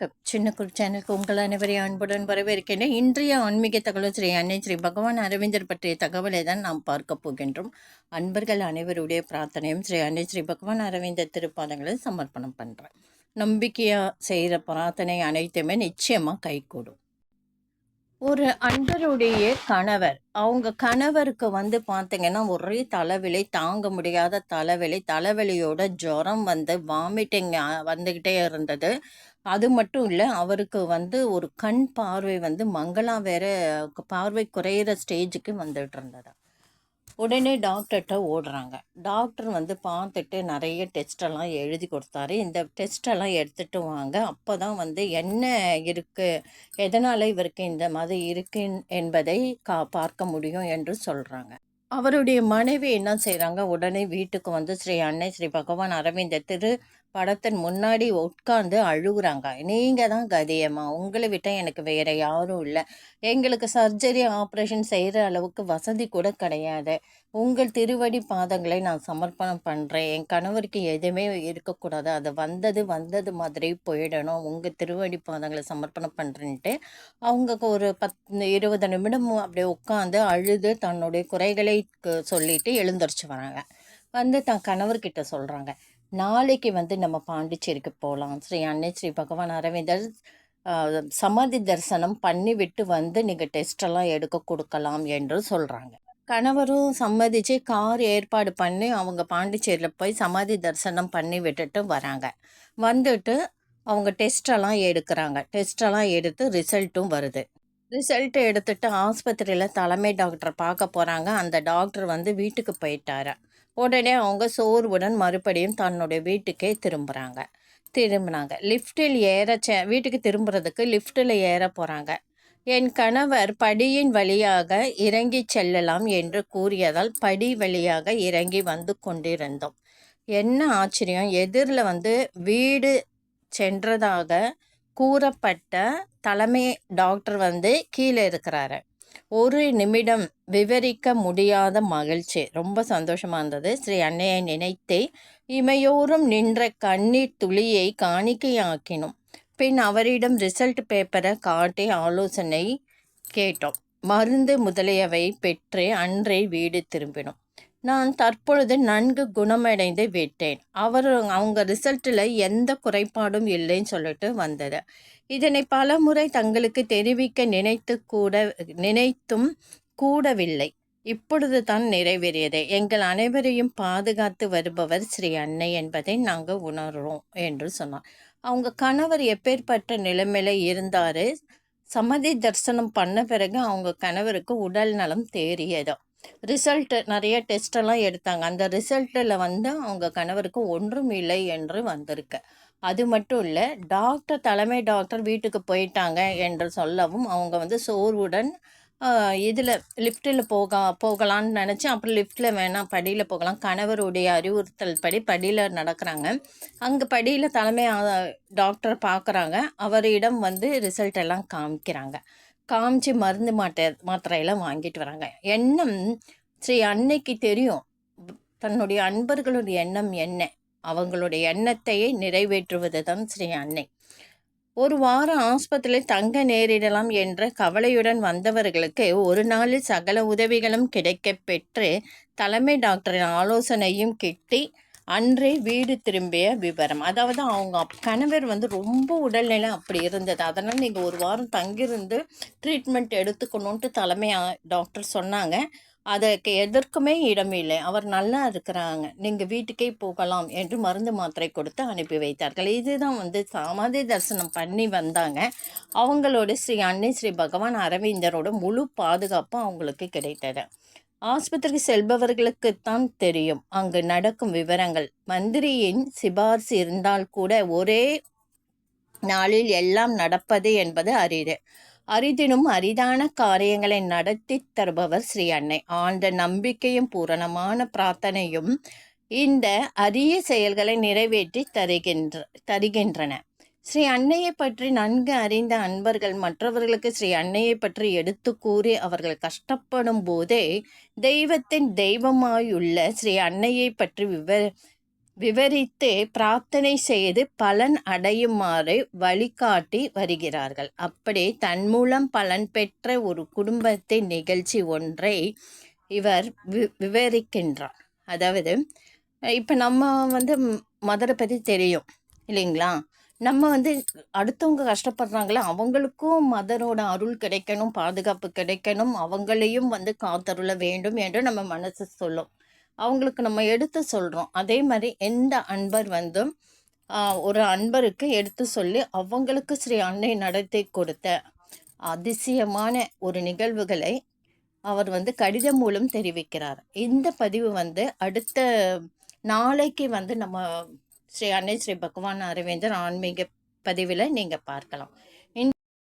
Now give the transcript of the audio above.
வணக்கம். சின்ன குரு சேனலுக்கு உங்கள் அனைவரையும் அன்புடன் வரவேற்கின்றேன். இன்றைய ஆன்மீக தகவல் ஸ்ரீ அன்னை ஸ்ரீ பகவான் அரவிந்தர் பற்றிய தகவலை தான் நாம் பார்க்க போகின்றோம். அன்பர்கள் அனைவருடைய பிரார்த்தனையும் ஸ்ரீ அன்னை ஸ்ரீ பகவான் அரவிந்தர் திருப்பாதங்களை சமர்ப்பணம் பண்ணுறேன் நம்பிக்கையாக செய்கிற பிரார்த்தனை அனைத்துமே நிச்சயமாக கைகூடும். ஒரு அன்பருடைய கணவர். அவங்க கணவருக்கு வந்து பார்த்தீங்கன்னா ஒரே தலைவலி தாங்க முடியாத தலைவலி தலைவலியோட ஜுரம் வந்து வாமிட்டிங் வந்துக்கிட்டே இருந்தது. அது மட்டும் இல்லை அவருக்கு வந்து ஒரு கண் பார்வை வந்து மங்களா வேற பார்வை குறையிற ஸ்டேஜுக்கு வந்துட்டு இருந்தது உடனே டாக்டர்கிட்ட ஓடுறாங்க. டாக்டர் வந்து பார்த்துட்டு நிறைய டெஸ்டெல்லாம் எழுதி கொடுத்தாரு. இந்த டெஸ்டெல்லாம் எடுத்துகிட்டு வாங்க. அப்போ தான் வந்து என்ன இருக்குது எதனால் இவருக்கு இந்த மாதிரி இருக்கு என்பதை கா பார்க்க முடியும் என்று சொல்கிறாங்க அவருடைய மனைவி என்ன செய்கிறாங்க உடனே வீட்டுக்கு வந்து ஸ்ரீ அன்னை ஸ்ரீ பகவான் அரவிந்த திரு படத்தின் முன்னாடி உட்காந்து அழுகுறாங்க. நீங்கள் தான் கதியம்மா. உங்களை விட்டால் எனக்கு வேறு யாரும் இல்லை. எங்களுக்கு சர்ஜரி ஆப்ரேஷன் செய்கிற அளவுக்கு வசதி கூட கிடையாது. உங்கள் திருவடி பாதங்களை நான் சமர்ப்பணம் பண்ணுறேன் என் கணவருக்கு எதுவுமே இருக்கக்கூடாது. அது வந்தது வந்தது மாதிரி போயிடணும். உங்கள் திருவடி பாதங்களை சமர்ப்பணம் பண்ணுறேன்ட்டு அவங்க ஒரு பத் இருபது நிமிடம் அப்படியே உட்காந்து அழுது தன்னுடைய குறைகளை சொல்லிட்டு எழுந்தரிச்சு வராங்க. வந்து தன் கணவர்கிட்ட சொல்கிறாங்க நாளைக்கு வந்து நம்ம பாண்டிச்சேரிக்கு போகலாம் ஸ்ரீ அன்னை ஸ்ரீ பகவான் அரவிந்தர் சமாதி தரிசனம் பண்ணி விட்டு வந்து நீங்கள் டெஸ்டெல்லாம் எடுக்க கொடுக்கலாம் என்று சொல்கிறாங்க கணவரும் சம்மதிச்சு கார் ஏற்பாடு பண்ணி அவங்க பாண்டிச்சேரியில் போய் சமாதி தரிசனம் பண்ணி விட்டுட்டு வராங்க. வந்துட்டு அவங்க டெஸ்டெல்லாம் எடுக்கிறாங்க. டெஸ்டெல்லாம் எடுத்து ரிசல்ட்டும் வருது. ரிசல்ட்டு எடுத்துட்டு ஆஸ்பத்திரியில் தலைமை டாக்டரை பார்க்க போகிறாங்க அந்த டாக்டர் வந்து வீட்டுக்கு போயிட்டாரு. உடனே அவங்க சோர்வுடன் மறுபடியும் தன்னுடைய வீட்டுக்கே திரும்புகிறாங்க திரும்பினாங்க. லிஃப்ட்டில் ஏற வீட்டுக்கு திரும்புறதுக்கு லிஃப்ட்டில் ஏற போகிறாங்க என் கணவர் படியின் வழியாக இறங்கி செல்லலாம் என்று கூறியதால் படி வழியாக இறங்கி வந்து கொண்டிருந்தோம். என்ன ஆச்சரியம். எதிரில் வந்து வீடு சென்றதாக கூறப்பட்ட தலைமை டாக்டர் வந்து கீழே இருக்கிறாரு. ஒரு நிமிடம் விவரிக்க முடியாத மகிழ்ச்சி. ரொம்ப சந்தோஷமாக இருந்தது. ஸ்ரீ அன்னையை நினைத்தே இமையோரும் நின்ற கண்ணீர் துளியை காணிக்கையாக்கினோம். பின் அவரிடம் ரிசல்ட் பேப்பரை காட்டி ஆலோசனை கேட்டோம். மருந்து முதலியவை பெற்று அன்றே வீடு திரும்பினோம். நான் தற்பொழுது நன்கு குணமடைந்து விட்டேன். அவர் அவங்க ரிசல்ட்டில் எந்த குறைபாடும் இல்லைன்னு சொல்லிட்டு வந்தது. இதனை பல முறை தங்களுக்கு தெரிவிக்க நினைத்து கூட நினைத்தும் கூடவில்லை. இப்பொழுது தான் நிறைவேறியது. எங்கள் அனைவரையும் பாதுகாத்து வருபவர் ஸ்ரீ அன்னை என்பதை நாங்கள் உணர்றோம் என்று சொன்னார். அவங்க கணவர் எப்பேற்பட்ட நிலைமையில் இருந்தார்? சமதி தரிசனம் பண்ண பிறகு அவங்க கணவருக்கு உடல் நலம் தேறியதோ. ரிசல்ட்டு நிறைய டெஸ்டெல்லாம் எடுத்தாங்க. அந்த ரிசல்ட்டில் வந்து அவங்க கணவருக்கு ஒன்றும் இல்லை என்று வந்திருக்கு. அது மட்டும் இல்லை டாக்டர் தலைமை டாக்டர் வீட்டுக்கு போயிட்டாங்க என்று சொல்லவும் அவங்க வந்து சோர்வுடன் இதில் லிஃப்ட்டில் போக போகலான்னு நினச்சி அப்புறம் லிஃப்ட்டில் வேணாம் படியில் போகலாம். கணவருடைய அறிவுறுத்தல் படி படியில் நடக்கிறாங்க. அங்கே படியில் தலைமை டாக்டர் பார்க்குறாங்க அவரிடம் வந்து ரிசல்ட் எல்லாம் காமிக்கிறாங்க. காமிச்சு மருந்து மாட்டை மாத்திரையெல்லாம் வாங்கிட்டு வராங்க. எண்ணம் ஸ்ரீ அன்னைக்கு தெரியும். தன்னுடைய அன்பர்களுடைய எண்ணம் என்ன? அவங்களுடைய எண்ணத்தையே நிறைவேற்றுவது தான் ஸ்ரீ அன்னை. ஒரு வாரம் ஆஸ்பத்திரியில் தங்க நேரிடலாம் என்ற கவலையுடன் வந்தவர்களுக்கு ஒரு நாளில் சகல உதவிகளும் கிடைக்க பெற்று தலைமை டாக்டரின் ஆலோசனையும் கிட்டி அன்றே வீடு திரும்பிய விவரம். அதாவது அவங்க கணவர் வந்து ரொம்ப உடல்நிலை அப்படி இருந்தது. அதனால் நீங்கள் ஒரு வாரம் தங்கியிருந்து ட்ரீட்மெண்ட் எடுத்துக்கணுன்ட்டு தலைமை டாக்டர் சொன்னாங்க. அதற்கு எதற்குமே இடமில்லை அவர் நல்லா இருக்கிறாங்க. நீங்கள் வீட்டுக்கே போகலாம் என்று மருந்து மாத்திரை கொடுத்து அனுப்பி வைத்தார்கள். இதுதான் வந்து சமாதி தரிசனம் பண்ணி வந்தாங்க. அவங்களோட ஸ்ரீ அன்னை ஸ்ரீ பகவான் அரவிந்தரோட முழு பாதுகாப்பும் அவங்களுக்கு கிடைத்தது. ஆஸ்பத்திரிக்கு செல்பவர்களுக்குத்தான் தெரியும். அங்கு நடக்கும் விவரங்கள். மந்திரியின் சிபார்சு இருந்தால் கூட ஒரே நாளில் எல்லாம் நடப்பது என்பது அரிது. அரிதினும் அரிதான காரியங்களை நடத்தி தருபவர் ஸ்ரீ அன்னை. ஆழ்ந்த நம்பிக்கையும் பூரணமான பிரார்த்தனையும் இந்த அரிய செயல்களை நிறைவேற்றி தருகின்ற தருகின்றன. ஸ்ரீ அன்னையை பற்றி நன்கு அறிந்த அன்பர்கள் மற்றவர்களுக்கு ஸ்ரீ அன்னையை பற்றி எடுத்து கூறி அவர்கள் கஷ்டப்படும் போதே தெய்வத்தின் தெய்வமாயுள்ள ஸ்ரீ அன்னையை பற்றி விவ விவரித்து பிரார்த்தனை செய்து பலன் அடையுமாறு வழிகாட்டி வருகிறார்கள். அப்படி தன் மூலம் பலன் பெற்ற ஒரு குடும்பத்தின் நிகழ்ச்சி ஒன்றை இவர் வி விவரிக்கின்றார். அதாவது இப்போ நம்ம வந்து மதரை பற்றி தெரியும் இல்லைங்களா? நம்ம வந்து அடுத்தவங்க கஷ்டப்படுறாங்களே அவங்களுக்கும் மதரோட அருள் கிடைக்கணும் பாதுகாப்பு கிடைக்கணும். அவங்களையும் வந்து காத்தருள வேண்டும் என்று நம்ம மனசு சொல்லும். அவங்களுக்கு நம்ம எடுத்து சொல்கிறோம் அதே மாதிரி எந்த அன்பர் வந்து ஒரு அன்பருக்கு எடுத்து சொல்லி அவங்களுக்கு ஸ்ரீ அன்னை நடத்தி கொடுத்த அதிசயமான ஒரு நிகழ்வுகளை அவர் வந்து கடிதம் மூலம் தெரிவிக்கிறார். இந்த பதிவு வந்து அடுத்த நாளைக்கு வந்து நம்ம ஸ்ரீ அன்னை ஸ்ரீ பகவான் அரவிந்தர் ஆன்மீக பதிவில் நீங்கள் பார்க்கலாம்.